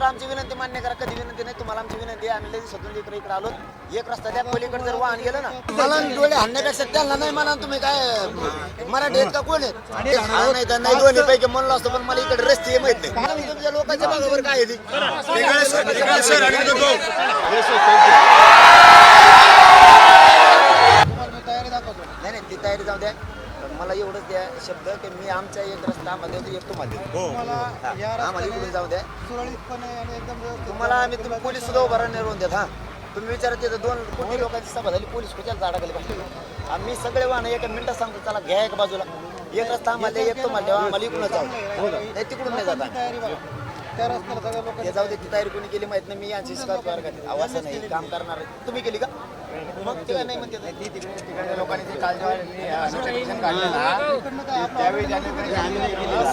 तर आमची विनंती मान्य करा कधी विनंती नाही तुम्हाला आमची विनंती आहे. आम्ही लगेच स्वतंत्र इकडे इकडे आलो एक रस्ता त्या पलीकडे जर वाहन गेलं ना मला डोळे हाणण्यापेक्षा त्यांना नाही म्हणा तुम्ही काय मराठी आहेत का कोण आहेत? हा, नाही तर नाही दोन्ही पैकी म्हणलं असतं पण मला इकडे रस्ते माहीत नाही. तुमच्या लोकांच्या भागावर काय आहे ते? नाही नाही ती तयारी जाऊ द्या. मला एवढंच द्या शब्द की मी आमचा एक रस्ता आम्हाला देतो एक तुम्हाला देतो हा, आम्हाला इकडून जाऊ द्या. सुरळीतपणे आणि एकदम व्यवस्थित तुम्हाला आम्ही तुम्ही पोलीस सुद्धा उभा राहून देत हा. तुम्ही विचारा तिथं दोन कोटी लोकांची सभा झाली पोलीस कुठल्या झाडा गेले पाहिजे आम्ही सगळे वाहन एका मिनिटात सांगतो चला घ्या एक बाजूला. एक रस्ता आम्हाला द्या, एक तुम्हाला द्यावा आम्हाला इकडून जाऊ. नाही तिकडून नाही जात. आम्ही. तयारी बघा. त्या रस्त्याला सगळ्या लोक ते जाऊ दे ती तयारी कोणी केली माहीत नाही मी यांची स्कार्फ करते आवाज नाही काम करणार. तुम्ही केली का? मग नाही म्हणते लोकांनी जे कालच्या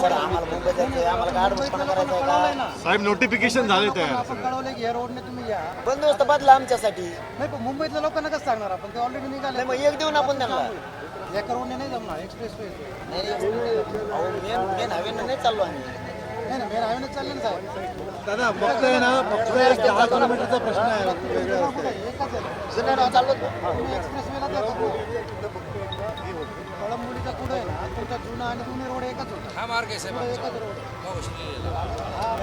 सर आम्हाला मुंबई जायचं आहे, आम्हाला काय अडवणपणा करायचा आहे का? साहेब नोटिफिकेशन झाले तयार. आपण कळवलं की या रोडने तुम्ही या. बंदोबस्त बदला आमच्यासाठी. नाही पण मुंबईतल्या लोकांना कसं सांगणार आपण? ते ऑलरेडी निघाले. नाही मग एक देऊन आपण त्यांना. एका रोडने नाही जमणार एक्सप्रेस वे नाही अहो मेन मेन हवेनं नाही चाललो आम्ही. नाही ना मेन हायवेने चालले ना साहेब. दादा फक्त आहे ना फक्त एक दहा किलोमीटरचा प्रश्न आहे. हा. मार्ग आहे साहेब. हो. हा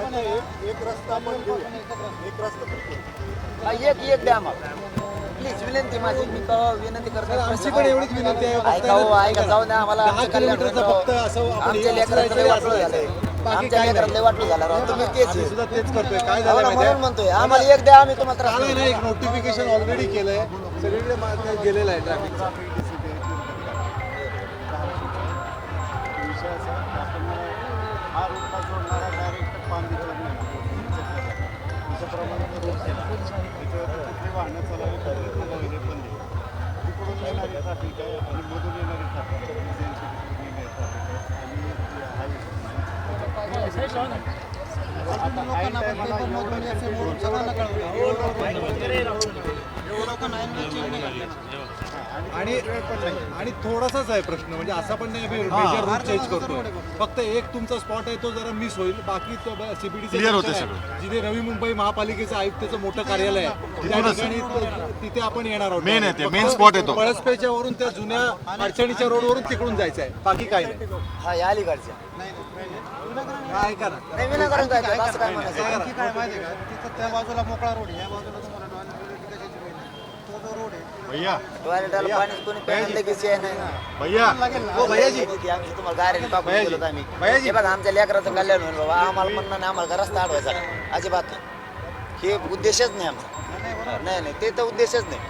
एक रस्ता एकच रस्ता. एक रस्ता. हा, एक एक द्या आम्हाला. प्लीज विनंती माझी मी विनंती करतो. आमची पण एवढीच विनंती आहे. ऐका हो ऐका जाऊ द्या आम्हाला आमच्या असं वाटलं असं झालंय. बाकी आमच्या काही लेकराचं लय वाटलं झालं राव. तुम्ही तेच आम्ही आहे. सुद्धा तेच करतोय. काय झालं म्हणून? म्हणतोय. आम्हाला एक द्या आम्ही तुम्हाला त्रास आलंय देऊ. ना एक नोटिफिकेशन ऑलरेडी केलंय. सगळीकडे मा- ते गेलेलं आहे ट्रॅफिकचा हा. लोकांना असे म्हणून सगळ्यांना कळवलं. आणि आणि थोडासाच आहे प्रश्न म्हणजे असा पण नाही मेजर रूट चेंज करतोय. फक्त एक तुमचा स्पॉट आहे तो जरा मिस होईल. बाकी सीबीडी Clear होते सगळं. जिथे नवी मुंबई महापालिकेचं आयुक्ताचं मोठं कार्यालय आहे त्या ठिकाणी तिथे आपण येणार आहोत. Main आहे ते, फक्त main spot आहे तो. पळसपेच्या वरून त्या जुन्या अडचणीच्या रोडवरून तिकडून जायचं आहे बाकी काही नाही. हा या अलीकडच्या. हा, ऐका ना नाही विनाकारण काय ते, असं काय म्हणायचं? आणखी काय माहिती आहे का? तिथं त्या बाजूला मोकळा रोड आहे. या बाजूला तुम्हाला टॉयलेट कशाची वेळ नाही. तो जो रोड आहे भैया. टॉयलेटला पाणी कोणी प्यायला लगेच आहे नाही. भैया. हो भैयाजी. आम्ही तुम्हाला गेलो हे बघा आमच्या लेकराचं कल्याण होईल बाबा. आम्हाला म्हणणं नाही आम्हाला रस्ता अडवायचा? नाही. अजिबात नाही. हे उद्देशच नाही आमचा. नाही नाही ते तर उद्देशच नाही.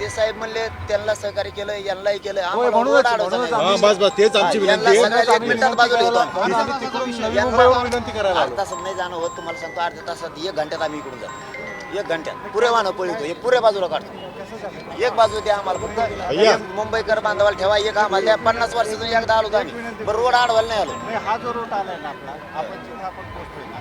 ते साहेब म्हणले त्यांना सहकार्य केलं यांनाही केलं. आम्हाला म्हणूनच- रोड अडवायचा म्हणूनच नाही. हा, बस बस तेच आमची हा, विनंती यांना आहे सगळ्याला एक मिनिटात बाजूला येतो. आम्ही. म्हणून आम्ही तिकडून नवी यांना मुंबईवरून विनंती करायला आलो. अर्धा तासात नाही जाणं होत तुम्हाला सांगतो अर्ध्या तासात एक घंट्यात आम्ही इकडून जातो. एक घंट्यात. पुरे वाहनं पळतो हे पुऱ्या बाजूला काढतो. एक बाजू द्या आम्हाला फक्त. भैया. एक मुंबईकर बांधवाला ठेवा एक आम्हाला द्या. पन्नास वर्षातून एकदा आलो होतो आम्ही. बरं रोड अडवायला नाही आलो. नाही हा जो रूट आलाय ना आपला आपण जिथे आपण पोहोचतोय ना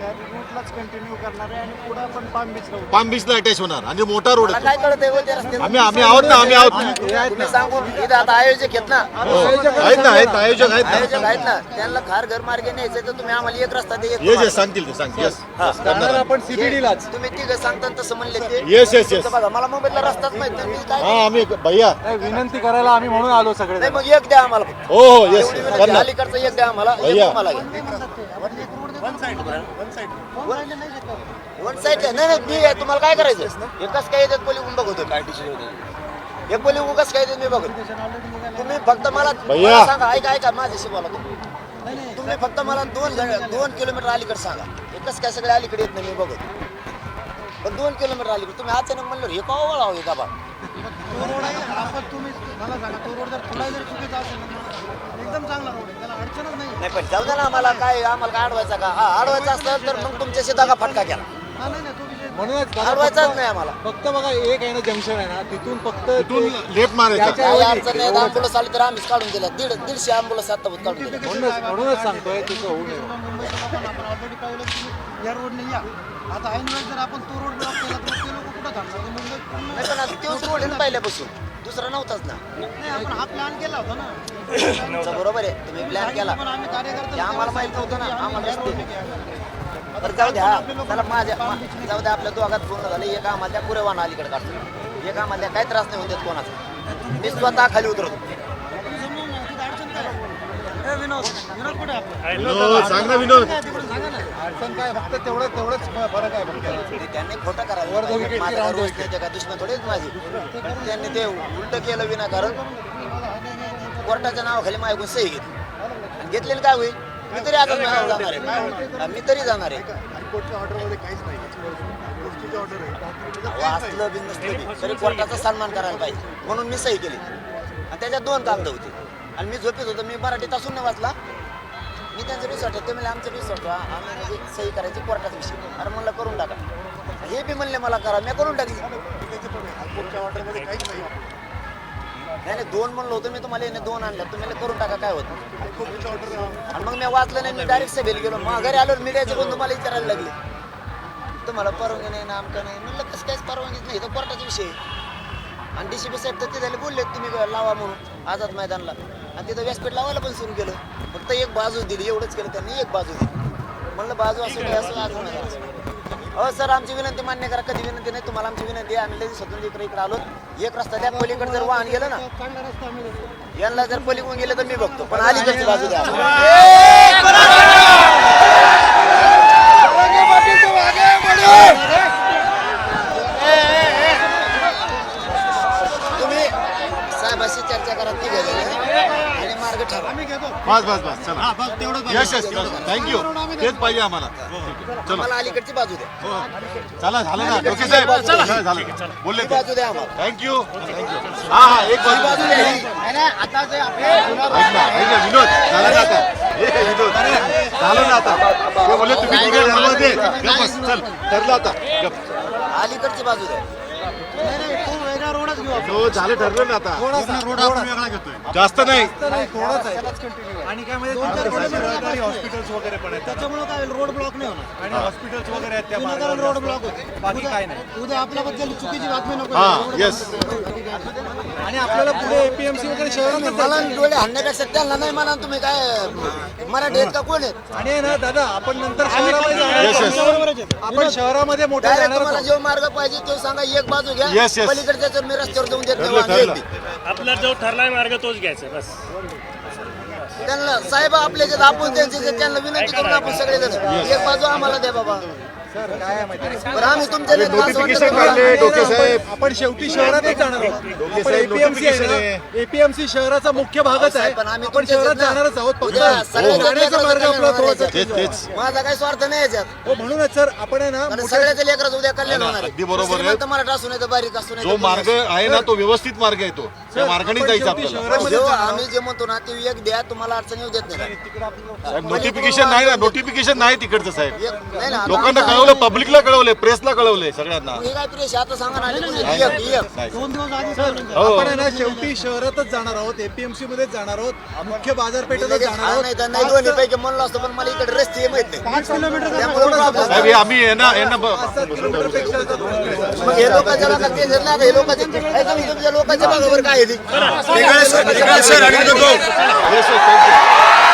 त्या रूटलाच कंटिन्यू करणार आहे आणि पुढे आपण पाम बीच राहू पाम बीचला अटॅच होणार आणि मोठा रोड मला आहे काय कळत आहे त्या रस्त्यात आम्ही आम्ही आहोत ना आम्ही आहोत ना. तुम्ही सांगू इथं आता आयोजक आहेत ना. हो. आहेत ना आहेत आयोजक आहेत आयोजक ना आहेत ना. त्यांना खार घर मार्गे न्यायचं तर तुम्ही आम्हाला एक रस्ता द्या एक ये जे तुम्हाला. सांगतील ते सांग येस जाणार आपण सीबीडीलाच तुम्ही तिघ सांगता तसं म्हणले ते. येस येस येस तुमचं बघा मला मुंबईतला रस्ताच माहीत नाही. मी काय हा आम्ही भैया. विनंती करायला आम्ही म्हणून आलो सगळे नाही मग एक द्या आम्हाला फक्त. हो हो येस एवढी विनंती, करणार. अलीकडचं एक द्या आम्हाला. एक भैया. घ्या. आपण एक वन साईड नाही नाही नाही मी तुम्हाला काय करायचं एकच काय येतात पोली उभं बघतोय काय टीचर एक पोली उगाच काय येतात मी बघतो. तुम्ही फक्त मला सांगा. ऐका ऐका. माझ्याशी बोला तुम्ही. नाही नाही. तुम्ही फक्त मला दोन जण- दोन किलोमीटर अलीकडे सांगा. एकच काय सगळे अलीकडे येत नाही मी बघतो. पण दोन किलोमीटर अलीकडे. तुम्ही अचानक म्हणलं हे का वळावं हे का बा तो रोड आहे आपण तुम्ही मला सांगा तो रोड जर थोडा जर चुकीचा असेल एकदम चांगला रोड आहे. त्याला अडचणच नाही नाही पण जाऊ द्या ना आम्हाला काय आम्हाला काय अडवायचा का? हा अडवायचा असतं तर मग तुमच्याशी दागा फटका केला. हा नाही नाही तो विषय म्हणूनच अडवायचाच नाही आम्हाला. फक्त बघा एक आहे ना जंक्शन आहे ना तिथून फक्त तिथून ते- लेफ्ट मारायचा. त्याच्या- काही अडचण नाही अँबुलन्स आली तर आम्हीच काढून दिल्या दीड दीडशे अँबुलन्स आता काढून म्हणूनच म्हणूनच सांगतोय होऊ नये. मुंबईच्या लोकांना आपण ऑलरेडी कळवलं की तुम्ही या रोडने या. आता ऐन वेळेस जर आपण तो रोड ब्लॉक केला तर ते लोक कुठं थांबणार? ते मुंबईत पूर्ण- नाही पण आता तोच रोड आहे ना पहिल्यापासून. दुसरा नव्हताच ना. नाही आपण हा प्लॅन केला होता ना. तुमचं बरोबर आहे तुम्ही प्लॅन केला. पण आम्ही कार्यकर्ते आम्हाला माहीत नव्हतं ना आम्हाला. बरं जाऊ द्या. त्याला माझ्या मा- जाऊ द्या आपल्या दोघात पूर्ण झालं. एक आम्हाला त्या पुरेवान अलीकडे काढतो एक आम्हाला काय त्रास नाही होत कोणाचा. मी स्वतः खाली उतरतो. विनोद विनोद कुठे आहे आपला? विनोद सांग ना विनोद. अडचण काय फक्त तेवढं तेवढंच फरक आहे फक्त. त्यांनी खोटं करायला माझा काय रोज नाही ते का दुश्मन थोडेच माझी. त्यांनी ते उलट केलं विनाकारण. कोर्टाच्या नावाखाली माझ्याकडून सही घेतली. आणि घेतलेली काय होईल? मी तरी आता जाणार आहे. मी तरी जाणार आहे. कोर्टच्या ऑर्डरमध्ये काहीच नाही. गोष्टीची ऑर्डर आहे. अहो, असलं बी नसलं बी तरी कोर्टाचा सन्मान करायला पाहिजे. म्हणून मी सही केली. आणि त्याच्यात दोन कागद होते. आणि मी झोपेत होतो मी मराठीत असून नाही वाचला. मी त्यांचं रिसॉर्ट ते म्हणजे आमचं रिसॉर्ट आम्ही म्हणजे सही करायची कोर्टाचा विषय. अरे म्हणलं करून टाका. हे बी म्हणले मला करा. मी करून टाकली. ऑर्डरमध्ये नाही नाही दोन म्हणलं होतं मी तुम्हाला याने दोन आणलं. तुम्ही करून टाका काय होतं? आणि मग मी वाचलं नाही मी डायरेक्ट सभेला गेलो. मग घरी आलो मीडियाचे पण तुम्हाला विचारायला लागले? तुम्हाला परवानगी नाही ना आमका नाही? म्हणलं कसं काहीच परवानगीच नाही? तो कोर्टाचा विषय आणि डी सी पी साहेब तर ते झाले बोलले तुम्ही लावा म्हणून आझाद मैदानला. आणि तिथं व्यासपीठ लावायला पण सुरू केलं. फक्त एक बाजू दिली एवढंच केलं त्यांनी एक बाजू दिली. म्हणलं बाजू असं असं आज नाही. हो सर आमची विनंती मान्य करा कधी विनंती नाही तुम्हाला आमची विनंती आहे. आम्ही लगेच स्वतंत्र इकडे इकडे आलो. एक रस्ता त्या पलीकडे जर वाहन गेलं ना यांना जर पलीकडून गेलं तर मी बघतो. पण अलीकडची बाजू द्या. आणि मार्ग ठरवा. आम्ही घेतो. बस बस बस. चला. यस थँक्यू तेच पाहिजे आम्हाला. चलो. मला अलीकडची बाजू द्या. हो. चला झालं ना. डोके साहेब चला झालं. बोलले ही ते. बाजू द्या आम्हाला. थँक्यू हा हा एक बाजू बाजू द्या. ही. आता जे आपले ऐक ना ऐक ना विनोद झालं ना आता. ए, विनोद. झालं ना आता. ते बोलले तुम्ही तिकडे ठरवा दे. गप बस चल ठरलं आता. गप अलीकडची बाजू द्या. झालं ठरलं ना आता. रोड आपण वेगळा घेतोय. जास्त नाही. आणि काय म्हणजे हॉस्पिटल्स वगैरे पण आहेत. त्याच्यामुळे काय रोड ब्लॉक नाही होणार. आणि हॉस्पिटल्स वगैरे आहेत त्या रोड ब्लॉक होते. बाकी उद्या- काय नाही. उद्या आपल्याबद्दल चुकीची बातमी नको हा येस आणि आपल्याला पुढे एपीएमसी वगैरे शहरात मला डोळे हाणण्यापेक्षा त्यांना नाही म्हणा तुम्ही काय मराठी आहेत का कोण आहेत? आणि ना दादा आपण नंतर. आपण शहरामध्ये मोठ्या. जो मार्ग पाहिजे तो सांगा एक बाजू घ्या. पलीकडच्या मी रस्त्यावर जाऊन देत नाही. आपला जो ठरलाय मार्ग तोच घ्यायचा बस. त्यांना साहेब आपले जे आपण त्यांचे जे त्यांना विनंती करून आपण सगळे जण एक बाजू आम्हाला द्या बाबा. बरं आम्ही तुमच्या असं notification काढले. डोके साहेब. आपण शेवटी शहरातच जाणार आहोत आपण साहेब, एपीएमसी notification आहे आहे. ना एपीएमसी शहराचा मुख्य भागच आहे पण आम्ही आपण तुमच्या शहरात जाणारच आहोत फक्त उद्या सगळ्याच्या जाण्याचा मार्ग आपला थोडासा आहे. तेच तेच माझा काही स्वार्थ नाही याच्यात हो म्हणूनच सर आपण आहे ना कारण मोठ्या- सगळ्याच्या लेकराचं उद्या कल्याण होणार आहे. अगदी बरोबर आहे. श्रीमंत मराठा असू नाही तर बारीक असू नाही जो तर मार्ग आहे ना तो व्यवस्थित मार्ग आहे तो त्या मार्गाने जायचं शेवटी आपल्याला. आम्ही जे म्हणतो ना ते एक द्या तुम्हाला अडचण येऊ देत नाही साहेब नोटिफिकेशन नाही ना नोटिफिकेशन नाही तिकडचं साहेब एक नाही ना आता लोकांना आमचं- कळवलं पब्लिकला कळवलंय प्रेसला कळवलंय सगळ्यांना हे काय प्रेस आता सांगा ना आले कोणी? एक एक नाही. दोन दिवस आधी सांगितलं. हो आपण आहे ना शेवटी शहरातच जाणार आहोत एपीएमसी मध्येच जाणार आहोत मुख्य बाजारपेठेतच जाणार हा नाही तर नाही दोन्ही पैकी म्हणलं असतं पण मला इकडे रस्ते माहीत नाही पाच किलोमीटर त्यामुळे problem. साहेब हे आम्ही यांना यांना ब- सात किलोमीटरपेक्षा मग हे लोकांच्या भागात ते हे तुमच्या लोकांच्या भागावर काय आहे ती? Thank you.